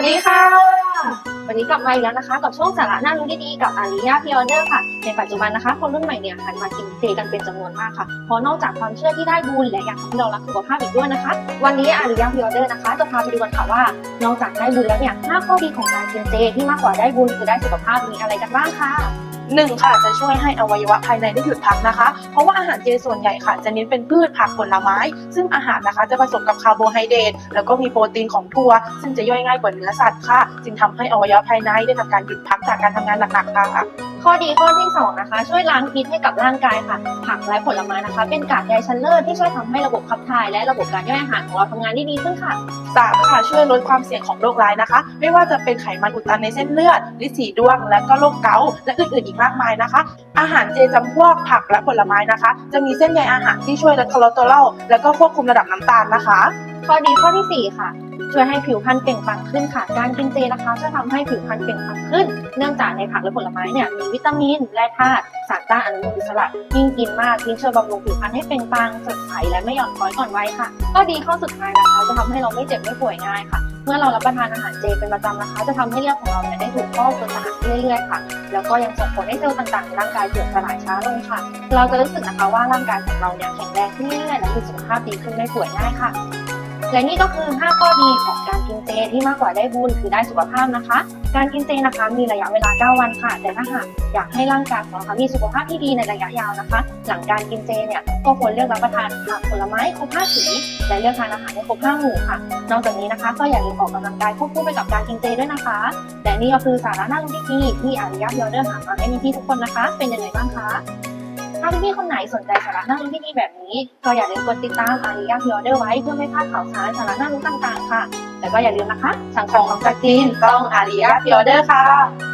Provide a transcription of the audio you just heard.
วัสดีค่ะ วันนี้กลับมาอีกแล้วนะคะ กับช่วงสาระน่ารู้ดีๆกับอาริยาพิออเดอร์ค่ะ ในปัจจุบันนะคะ คนรุ่นใหม่เนี่ยหันมากินเจกันเป็นจำนวนมากค่ะเพราะนอกจากความเชื่อที่ได้บุญและยังทำให้เรารักสุขภาพอีกด้วยนะคะ วันนี้อาริยาพิออเดอร์นะคะ จะพาไปดูกันค่ะว่า นอกจากได้บุญแล้วเนี่ยห้าข้อดีของการกินเจที่มากกว่าได้บุญคือได้สุขภาพมีอะไรกันบ้างค่ะ หนึ่งค่ะจะช่วยให้อวัยวะภายในได้หยุดพักนะคะ เพราะว่าอาหารเจส่วนใหญ่ค่ะ จะเน้นเป็นพืชผักผลไม้ ซึ่งอาหารนะคะจะผสมกับคาร์โบไฮเดรตแล้วก็มีโปรตีนของถั่วซึ่งจะย่อยง่ายกว่าเนื้อสัตว์ค่ะ จึงทำให้อวัยวะภายในได้ทำการหยุดพักจากการทำงานหนักๆค่ะ ข้อดีข้อที่2นะคะช่วยล้างพิษให้กับร่างกายค่ะ ผักและผลไม้นะคะ เป็นกากใยชั้นเลิศที่ช่วยทำให้ระบบขับถ่าย และระบบการย่อยอาหารของเราทำงานได้ดีขึ้นค่ะสามค่ะช่วยลดความเสี่ยงของโรคร้ายนะคะ ไม่ว่าจะเป็นไขมันอุดตันในเส้นเลือดลินสีดวง และก็โรคเกาต์และอื่นๆอีกมากมายนะคะ อาหารเจจำพวกผักและผลไม้นะคะ จะมีเส้นใยอาหารที่ช่วยลดคอเลสเตอรอลและก็ควบคุมระดับน้ำตาลนะคะ ข้อดีข้อที่ 4 ค่ะ ช่วยให้ผิวพรรณเปล่งปลั่งขึ้นค่ะ การกินเจนะคะจะทำให้ผิวพรรณเปล่งปลั่งขึ้น เนื่องจากในผักและผลไม้เนี่ยมีวิตามินและธาตุสารต้านอนุมูลอิสระยิ่งกินมากยิ่งช่วยบำรุงผิวพรรณให้เปล่งปลั่งสดใสและไม่หย่อนคล้อยก่อนวัยค่ะข้อดีข้อสุดท้ายนะคะจะทำให้เราไม่เจ็บไม่ป่วยง่ายค่ะ เมื่อเรารับประทานอาหารเจเป็นประจำนะคะ จะทำให้เลือดของเราเนี่ยได้ถูกฟอกจนสะอาดเรื่อยๆค่ะ แล้วก็ยังส่งผลให้เซลล์ต่างๆในร่างกายเสื่อมสลายช้าลงค่ะ เราจะรู้สึกนะคะว่าร่างกายของเราเนี่ยแข็งแรงขึ้นเรื่อยๆและมีสุขภาพดีขึ้นไม่ป่วยง่ายค่ะ และนี่ก็คือ 5 ข้อดีของการกินเจที่มากกว่าได้บุญคือได้สุขภาพนะคะ การกินเจนะคะมีระยะเวลา 9 วันค่ะ แต่ถ้าหากอยากให้ร่างกายของเรามีสุขภาพที่ดีในระยะยาวนะคะ หลังการกินเจเนี่ยก็ควรเลือกรับประทานผักผลไม้ครบ5สีและเลือกทานอาหารให้ครบ5หมู่ค่ะ นอกจากนี้นะคะ ก็อย่าลืมออกกำลังกายควบคู่ไปกับการกินเจด้วยนะคะและนี่ก็คือสาระน่ารู้ดีๆที่อาริยะยอเดอร์หามาให้พี่ๆทุกคนนะคะ เป็นยังไงบ้างคะ ถ้าพี่ๆคนไหนสนใจสาระน่ารู้ดีๆแบบนี้ ก็อย่าลืมกดติดตามอาริยาพิออเดอร์ไว้เพื่อไม่พลาดข่าวสารสาระน่ารู้ต่างๆ ค่ะ แล้วก็อย่าลืมนะคะ สั่งของจากจีนต้องอาริยาพิออเดอร์ค่ะ